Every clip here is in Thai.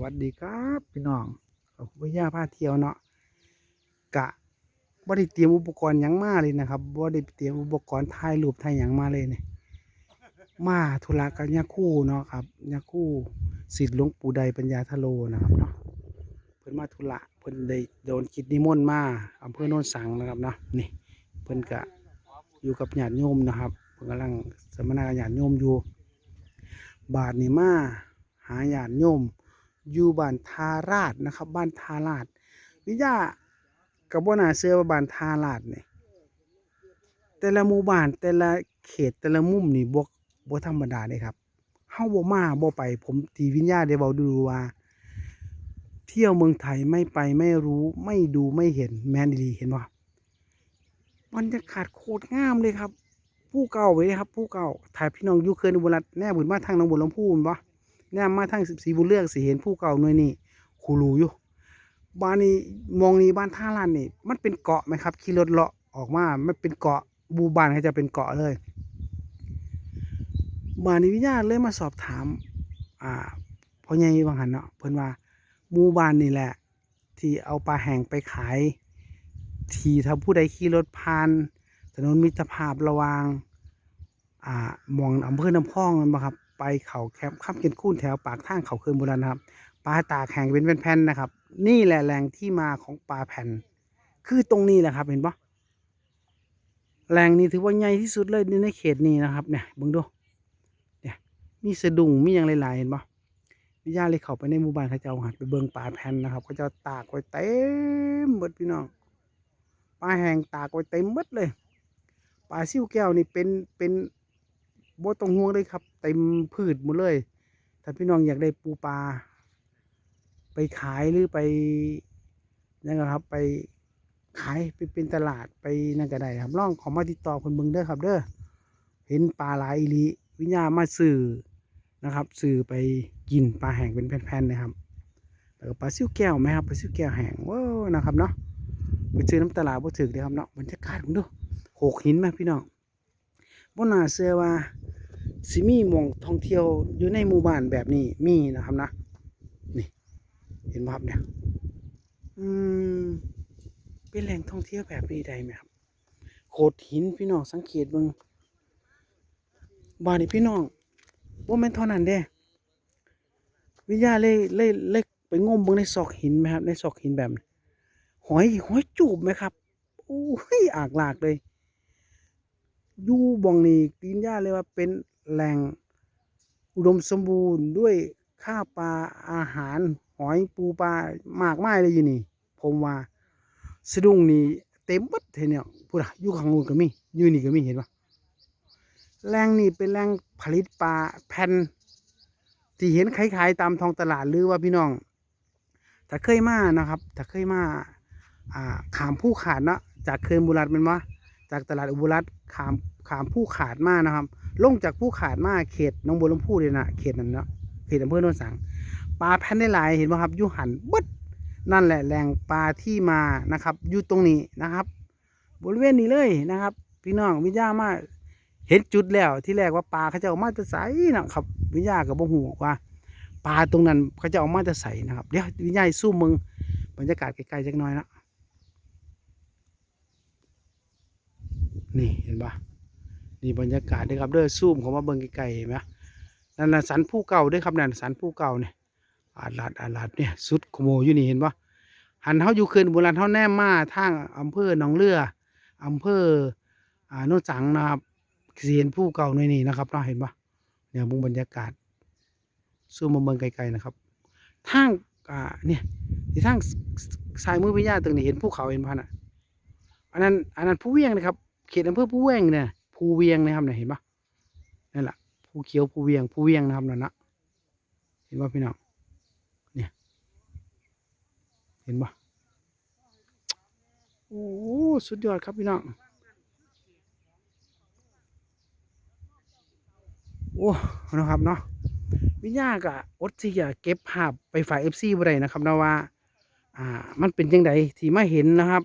วัสดีครับพี่น้องขอบคุณพย่าพาเที่ยวเนาะกะบ่ได้เตรียมอุปกรณ์ยังมาเลยนะครับบ่ได้เตรียมอุปกรณ์ถ่ายรูปถ่ายยังมาเลยเนี่ยมาธุระกับยาคู่เนาะครับยาคู่ศิษย์หลวงปู่ใดปัญญาทะโลนะครับเนาะเพิ่นมาธุระเพิ่นได้โดนกิจนิมนต์มาอำเภอโนนสังนะครับเนาะนี่เพิ่นกะอยู่กับญาติโยมนะครับเพิ่นกำลังสมนาญาติโยมอยู่ บาทนี่มาหาญาติโยม อยู่บ้านทาราชนะครับ บ้านทาราชวิญญากับบ่นาเสือว่าบ้านทาราชนี่ยแต่ละหมู่บ้านแต่ละเขตแต่ละมุมนี่บ่บ่ธรรมดาเลยครับเฮาบ่มาบ่ไปผมตีวิญญาได้เว้าดูว่า เที่ยวเมืองไทยไม่ไปไม่รู้ไม่ดูไม่เห็นแมนดีเห็นบ่บรรยากาศโคตรงามเลยครับ ผู้เก่าไว้เลยครับ ผู้เก่าถ่ายพี่น้องอยู่เขื่อนอุบลรัตน์แน่บุญมาทางหนองบัวลำพูแม่น บ่แนมมาทางสีบุญเลือกสีเห็นผู้เก่าหน่วยนี่คูรูอยู่บ้านนี้มองนี้บ้านท่าลานนี่ มันเป็นเกาะไหมครับขี่รถเลาะออกมามันเป็นเกาะบูบานเขาจะเป็นเกาะเลยบ้านนี้วิญญาณเลยมาสอบถาม อ่าพ่อใหญ่บางหันเนาะเพิ่นว่าหมู่บ้านนี่แหละ ที่เอาปลาแห้งไปขาย ที่ถ้าผู้ใดขี่รถผ่านถนนมิตรภาพระวางอ่ามองอำเภอน้ำพองนั่นบ่ครับ ไปเขาแคมป์ข้ามกินคูนแถวปากทางเขาเคืนโบราณนะครับปลาตากแห้งเป็นแผ่นๆนะครับ นี่แหละแหล่งที่มาของปลาแผ่น คือตรงนี้แหละครับเห็นปะแหล่งนี้ถือว่าใหญ่ที่สุดเลยในเขตนี้นะครับเนี่ยเบิ่งดูเนี่ยมีสะดุ้งมีอย่างหลายๆเห็นปะวิญญาณเลยเขาไปในหมู่บ้านเขาเจ้าหัดไปเบิงปลาแผ่นนะครับเขาจ้าตากไว้เต็มหมดพี่น้องปลาแห้งตากไว้เต็มหมดเลยปลาซิ่วแก้วนี่เป็นเป็น บ่ต้องห่วงเลยครับ เต็มพืชหมดเลย ถ้าพี่น้องอยากได้ปูปลาไปขายหรือไปนั่นก็ครับไปขายไปเป็นตลาดไปนั่นก็ได้ครับลองขอมาติดต่อคนเบิ่งเด้อครับ เด้อเห็นปลาหลายลีวิญญามาสื่อนะครับ สื่อไปกินปลาแห้งเป็นแผ่นๆนะครับแล้วก็ปลาซิ่วแก้วไหมครับปลาซิ่วแก้วแห้งว้าวนะครับเนาะไปซื้อน้ำตลาดบ่ถึกเลยครับเนาะบรรยากาศผมดูโขกหินไหมพี่น้องบ่น่าเชื่อว่า สิมีมองท่องเที่ยวอยู่ในหมู่บ้านแบบนี้มีนะครับนะนี่ เห็นภาพเนี่ยอืมเป็นแหล่งท่องเที่ยวแบบนี้ได้ไหมครับโขดหินพี่น้องสังเกตเบิงบ้านนี้พี่น้องว่าแม่นเท่านั้นเด้ วิญญาเลยเลยเลยไปงมเบิงในซอกหินไหมครับ ในซอกหินแบบนี้หอยหอยจูบไหมครับโอ้ยอากลากเลย อยู่บ่องนี้กินย่าเลยว่าเป็น แหล่งอุดมสมบูรณ์ด้วยข้าวปลาอาหารหอยปูปลามากมายเลยอยู่นี่ ผมว่าสะดุ้งนี่เต็มหมดเทเนี่ยพูดอะอยู่ข้างนู้นก็มีอยู่นี่ก็มีเห็นปะแหล่งนี่เป็นแหล่งผลิตปลาแผ่นที่เห็นขายๆตามท้องตลาดหรือว่าพี่น้องถ้าเคยมานะครับถ้าเคยมาอ่าขามผู้ขาดเนาะจากเคืนบุรัตเป็นว่าจากตลาดอุบลรัตขามขามผู้ขาดมานะครับ ลงจากผู้ขาดมาเขตหน้องบัวลำพูเลยนะเขตนั้นเนาะเขตอำเภอโนนสังปลาแผ่นได้หลายเห็นไหมครับอยูหันบึดนั่นแหละแหล่งปลาที่มานะครับอยู่ตรงนี้นะครับ บริเวณนี้เลยนะครับ พี่น้องวิญญามาเห็นจุดแล้วที่แรกว่าปลาเขาจะออกมาจะใสนะครับวิญญากับบ่หูว่าปลาตรงนั้นเขาจะออกมาจะใสนะครับเดี๋ยววิญญาสู้มึงบรรยากาศไกลๆจักหน่อยนะนี่เห็นปะ นี่บรรยากาศเด้อครับเด้อซูมเขามาเบิ่งไกลๆเห็นไหมนั่นน่ะสันผู้เก่าด้อครับนั่นสันผู้เก่าเนี่ยอาลาดอาลาดเนี่ยสุดขโมยอยู่นี่เห็นปะหันเขาอยู่คืนโบราณเขาแนมมาทางอำเภอหนองเรืออำเภออ่าโนนสังนะครับเสิเห็นผู้เก่าหน่อยนี่นะครับเนาะเห็นปะเนี่ยมุมบรรยากาศซูมมาเบิ่งไกลๆนะครับทางอ่าเนี่ยที่ทางซ้ายมือพิญญาตรงนี้เห็นภูเขาเห็นปะน่ะอันนั้นอันนั้นผู้เวียงนะครับเขตอำเภอผู้เวียงเนี่ย ภูเวียงนะครับเนี่ยเห็นปะนั่นแหละภูเขียวภูเวียงภูเวียงนะครับนั่นนะเห็นปะพี่น้องเนี่ยเห็นปะโอ้สุดยอดครับพี่น้องโอ้นะครับเนาะวิญญาณกะอดที่จะเก็บภาพไปฝ่ายเอฟซีบ่ได้นะครับนะว่า อ่า มันเป็นยังไงที่มาเห็นนะครับ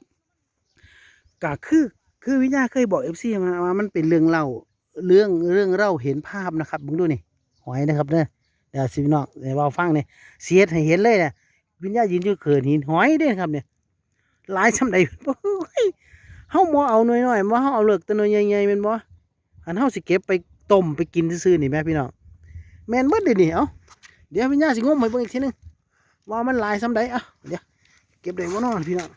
ก็คือ คือวิญญาเคยบอกเอฟซีมาว่ามันเป็นเรื่องเล่าเรื่องเรื่องเล่าเห็นภาพนะครับมึงดูนี่หอยนะครับเนี่ยเดี๋ยวสิพี่น้องเดี๋ยวเว้าฟังเนี่ยเสียดให้เห็นเลยเนี่ยวิญญาณยืนอยู่เขินหินหอยเด้ครับเนี่ยหลายซำใดโอ้ยเฮาบ่เอาหน้อยๆบ่เฮาเอาเลือกแต่น้อยใหญ่ๆแม่นบ่อันเฮาสิเก็บไปต้มไปกินซื่อๆนี่แม่พี่น้องแม่นเบิดเด้นี่เอ้าเดี๋ยววิญญาณสิงมให้เบิ่งอีกทีหนึงว่ามันหลายซ้ำใดอ้าเดี๋ยวเก็บได้บ่เนาะพี่น้อง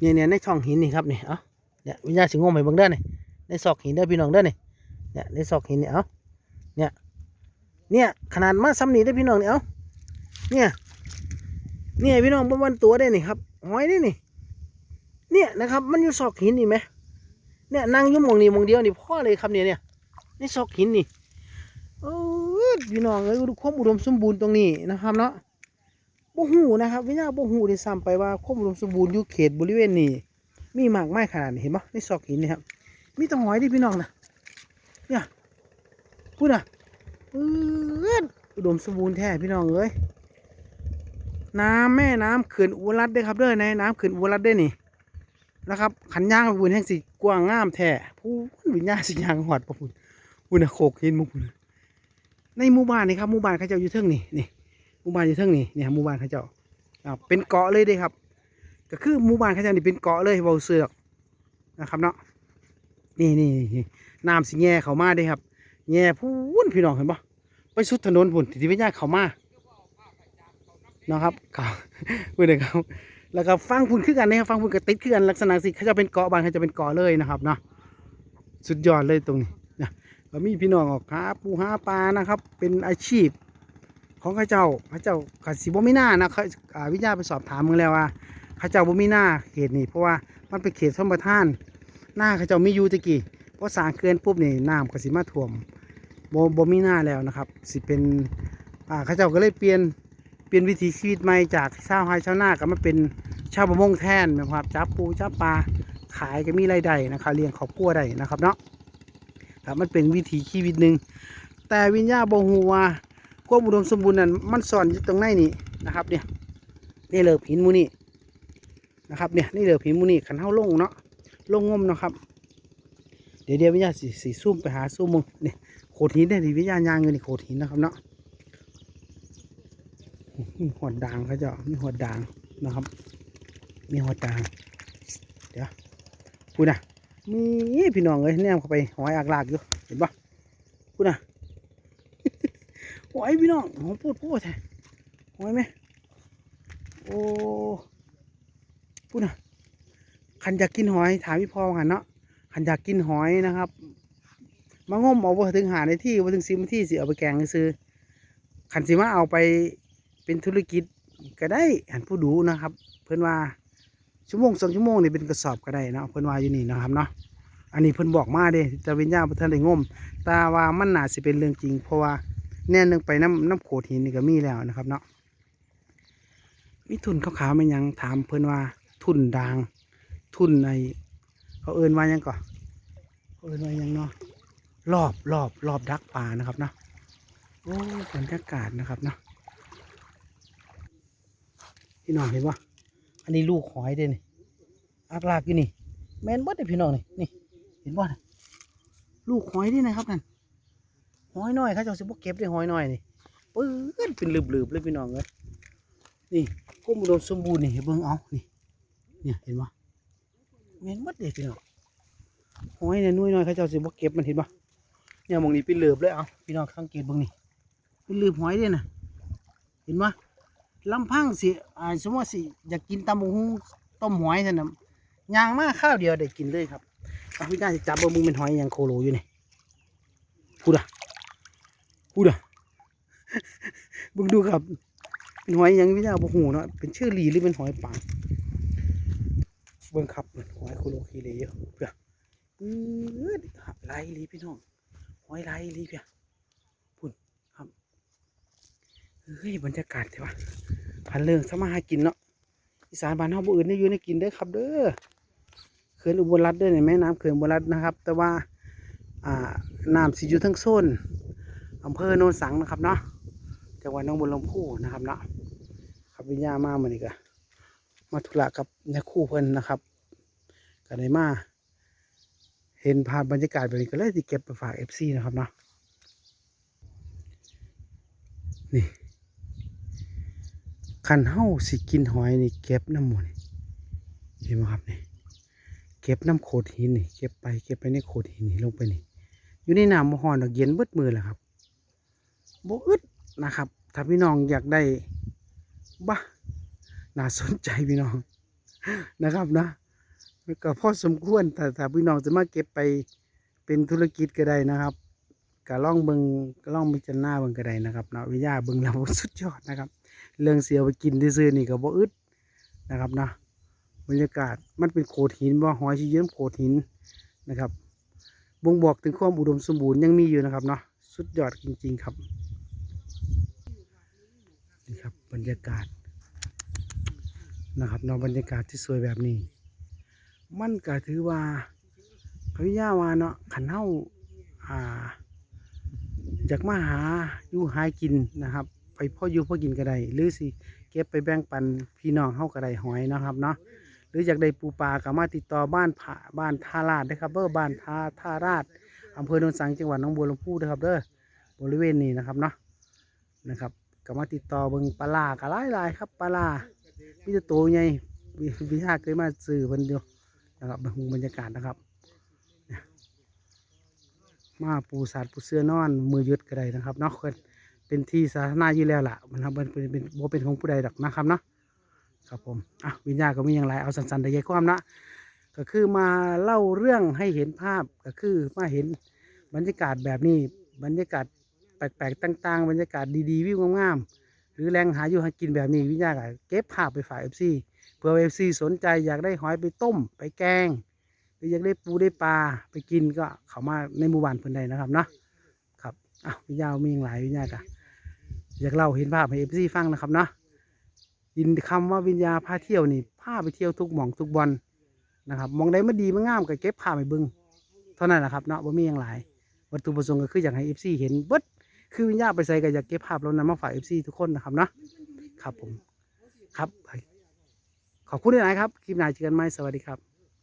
เนี่ยๆในช่องหินนี่ครับนี่เอ้าเนี่ยวิญญาณสิงมให้เบิ่งเด้อนี่ในซอกหินเด้อพี่น้องเด้อนี่เนี่ยในซอกหินเนี่ยเอ้าเนี่ยเนี่ยขนาดมาซ้ำนี่ได้พี่น้องเนี่ยเอ้าเนี่ยเนี่ยพี่น้องบนวันตัวได้นี่ครับหอยได้นี่เนี่ยนะครับมันอยู่ซอกหินนี่ไหมเนี่ยนั่งอยุ่มองนี่มองเดียวนี่พ่อเลยครับเนี่ยเนี่ยในซอกหินนี่เออพี่น้องเอ้ยดูความอุดมสมบูรณ์ตรงนี้นะครับเนาะ บ่หูนะครับวิญญาณบ่หูได้ซ้ำไปว่าความอุดมสมบูรณ์อยู่เขตบริเวณนี้มีมากไม้ขนาดนี้เห็นปะในซอกหินนี่ครับ มีแตหอยดิพี่น้องนะเนี่ยพูดนะปื๊ดอุดมสมบูรณ์แท้พี่น้องเอ้ยน้ำแม่น้ำเขื่อนอุรัตน์เด้ครับเด้อในน้ำเขื่อนอุรัตน์เด้อนี่นะครับขันย่างไปบุญแห่งสีกว้างงามแท้ผู้วิญญาณสิยางหอดปะพุ่นบุญนะโขกเห็นมุกในหมู่บ้านนี่ครับหมู่บ้านเขาเจ้าอยู่เทิงนี่นี่ มู่บ้านอยู่เทิงนี่เนี่ยหมู่บ้านเขาเจ้าอ่าเป็นเกาะเลยเด้ครับ ก็คือหมู่บ้านเขาเจ้านี่เป็นเกาะเลยเบาเสือกนะครับเนาะนี่นี่น้ำสิแง่เขามาเด้ครับแง่พูนพี่น้องเห็นปะไปสุดถนนพุ่นที่วิญญาเขามานะครับเขาพูดเลยครับแล้วก็ฟังพุ่นคือกันนะครับฟังพุ่นก็ติดคือกันลักษณะสิเขาจะเป็นเกาะบางเขาจะเป็นเกาะเลยนะครับเนาะสุดยอดเลยตรงนี้นะก็มีพี่น้องออกหาปูหาปลานะครับ เป็นอาชีพ ของข้าเจ้าข้าเจ้าขัดสีบ่มีหน้านะเขาอ่าวิญญาไปสอบถามมึงแล้วว่าข้าเจ้าบ่มีหน้าเขตนี้เพราะว่ามันเป็นเขตชนประทาน หน้าข้าเจ้ามีอยู่ตะกี้เพอสร้างเขื่อนปุ๊บนี่น้ำก็สิมาท่วมบโบมีหน้าแล้วนะครับ สิเป็นอ่าเขาเจ้าก็เลยเปลี่ยนเปลี่ยนวิถีชีวิตใหม่จากชาวไร่ชาวนาก็มาเป็นชาวประมงแทนนะครับจับปูจับปลาขายก็มีรายได้นะครับเลี้ยงครอบครัวได้นะครับเนาะครับมันเป็นวิถีชีวิตหนึ่งแต่วิญญาณบฮูว่า ความอุดมสมบูรณ์นั้นมันซ่อนอยู่ตรงไหนนี่นะครับเนี่ยนี่เลิกหินมูนี่นะครับเนี่ยนี่เลิกหินมูนี่ขันเท้าลงเนาะลงงมเนาะครับ เดี๋ยวเดี๋ยววิญญาณสีสีซุ่มไปหาซุ่มมึงเนี่ยโขดหินเนี่ยวิญญาณยางอยู่ในโขดหินนะครับเนาะมีหอดด่างเขาเจ้ามีหอดด่างนะครับ มีหอดด่าง เดี๋ยวพูดนะมีพี่น้องเลยแนมเข้าไปหอยอักลากอยู่เห็นปะพูดนะ หอยพี่น้องหอยพูดพูดแท้หอยไหมโอ้พูดนะขันอยากกินหอยถามพี่พ่อกันเนาะขันอยากกินหอยนะครับมางมเอาบ่ถึงหาในที่บ่ถึงสิบที่สิเอาไปแกงซื้อขันสิมาเอาไปเป็นธุรกิจก็ได้หันผู้ดูนะครับ เพื่อนว่าชั่วโมงสองชั่วโมงนี่เป็นกระสอบก็ได้เนาะเพื่อนว่าอยู่นี่นะครับเนาะอันนี้เพื่อนบอกมาเด้แต่วิญญาณเพื่อนได้งมแต่ว่ามันหนาสิเป็นเรื่องจริง เพราะว่า แน่นึงไปน้ำน้ำโขดหินนี่ก็มีแล้วนะครับเนาะมีทุนเขาขาวๆมันยังถามเพื่อนว่าทุนดาง ทุนในเขาเอินว่ายังก่อนเขาเอินว่ายังเนาะรอบรอบรอบดักป่านะครับเนาะโอ้บรรยากาศนะครับเนาะพี่น้องเห็นปะอันนี้ลูกหอยเด้นี่อักลากอยู่นี่ แมนบดเลยพี่น้องนี่นี่เห็นบ่นะลูกหอยนี่นะครับนั่น หอยน้อยเขาเจะสิบเก็บได้หอยน้อยนี่ปื้นเป็นลืบๆเลยพี่น้องเลยนี่ก้มอุดมสมบูรณ์นี่เบิ่งเอานี่เนี่ยเห็นปะแมนบดเลยพี่น้องหอยเนี่ยนุ่ยน้อยเขาเจ้าสิบ่เก็บมันเห็นปะเนี่ยมองนี้เป็นเหลือบเลยเอาพี่น้องสังเกตเบิ่งนี่เป็นเหลือบหอยเด้น่ะเห็นปะลำพังสิอ่าสมมติสิอยากกินตำบักหุ่งต้มหอยท่านน่ะย่างมากข้าวเดียวได้กินเลยครับเอาพี่น้าจะจับเบิ่งมึงเป็นหอยอย่างโคโลอยู่นี่พูดอะ พูดอะบิ่งดูครับ เป็นหอยย่างพี่น้าบ่ฮู้เนาะ เป็นชื่อลีหรือเป็นหอยป่างเบิ่งครับหอยโคโลคีเลอยู่เพื่ออืดไหลลีพี่น้องหอยไหลลีเพียพุ่นครับเฮ้ยบรรยากาศเถอะวะพันเรื่องสมาหากินเนาะอีสานบ้านเฮาบ่อื่นได้อยู่ในกินเด้ครับ เด้อเขื่อนอุบลรัตน์ด้อเนี่ยแม่น้ำเขื่อนอุบลรัตน์นะครับ แต่ว่าอ่าน้ำสิอยู่ทั้งโซน อำเภอโนนสังนะครับเนาะจังหวัดหนองบัวลำพูนะครับเนาะครับวิญญามามานี่ก็มาธุระกับยาคู่เพิ่นนะครับก็ได้มา เห็นภาพบรรยากาศแบบนี้ก็เลยที่เก็บไปฝากเอฟซีนะครับเนาะนี่คันเฮ้าสิกินหอยนี่เก็บน้ำมูนี่เห็นไหมครับนี่เก็บน้ำโขดหินนี่เก็บไปเก็บไปในโขดหินนี่ลงไปนี่อยู่ในน้ำบ่ฮ้อนดอกเย็นเบิดมือแหละครับ บอึดนะครับ ถ้าพี่น้องอยากได้บ้าน่าสนใจพี่น้องนะครับนะก็พอสมควรแต่ถ้าพี่น้องจะมาเก็บไปเป็นธุรกิจก็ได้นะครับก็ล่องเบิงก็ล่องพิจารณาเบิงก็ได้นะครับเนาะวิทยาเบิงเราสุดยอดนะครับ เรื่องเสียวไปกินที่ซื้อนี่ก็บ่อึดนะครับนะบรรยากาศมันเป็นโขดหินบ่าหอยชีเยิ้มโขดหินนะครับบ่งบอกถึงความอุดมสมบูรณ์ยังมีอยู่นะครับเนาะสุดยอดจริง ๆ ครับ นี่ครับบรรยากาศนะครับนาะบรรยากาศที่สวยแบบนี้ มันก็ถือว่าพระวิยาวาเนาะขันเฮาอ่าอยากมาหาอยู่หากินนะครับ ไปพ่ออยู่พ่อกินก็ได้หรือสิเก็บไปแบ่งปันพี่น้องเฮาก็ได้หอยนะครับเนาะหรืออยากได้ปูปลาก็มาติดต่อบ้านผาบ้านท่าราดนะครับเบอร์บ้านท่าท่าราดอำเภอโนนสังจังหวัดหนองบัวลำพูนะครับเด้อบริเวณนี้นะครับเนาะนะครับ ก็มาติดต่อเบิ่งปลาร้าก็หลายๆครับปลามีแต่โตวใหญ่วิชาเคยมาซื้อเพิ่นเดียวนะครับบรรยากาศนะครับมาปูสัตว์ปูเสื้อนอน มือยึดก็ได้นะครับเนาะเนเป็นที่สาธารณะอยู่แล้วล่ะมันครับมันเป็นเป็นโบเป็นของผู้ใดดอกนะครับเนาะครับผมอะวิญญาณก็มีอย่างไรเอาสันๆแต่ใหญ่ความนะก็คือมาเล่าเรื่องให้เห็นภาพก็คือมาเห็นบรรยากาศแบบนี้บรรยากาศ แปลกๆต่างๆ บรรยากาศดีๆ วิวงามๆ หรือแรงหาอยู่หากินแบบนี้วิญญาณเก็บภาพไปฝากเอฟซีเผื่อเอฟซีสนใจอยากได้หอยไปต้ม ไปแกง หรืออยากได้ปูได้ปลาไปกินก็เขามาในหมู่บ้านเพิ่นใดนะครับเนาะครับอ้าววิญญาณมีอย่างหลายวิญญาณกะอยากเล่าเห็นภาพให้เอฟซีฟังนะครับเนาะยินคำว่าวิญญาพาเที่ยวนี่พาไปเที่ยวทุกหม่องทุกบอลนะครับมองใดมันดีมันงามก็เก็บภาพไปบิ่งเท่านั้นแหละครับเนาะบ่มีอย่างหลายวัตถุประสงค์ก็คืออยากให้เอฟซีเห็นเบิด คือวิญญาณไปใส่ก็อยากเก็บภาพแล้วนำมาฝากเอฟซีทุกคนนะครับเนาะครับผมครับ ขอบคุณที่ไหนครับ คลิปหน้าเจอกันไหมสวัสดีครับ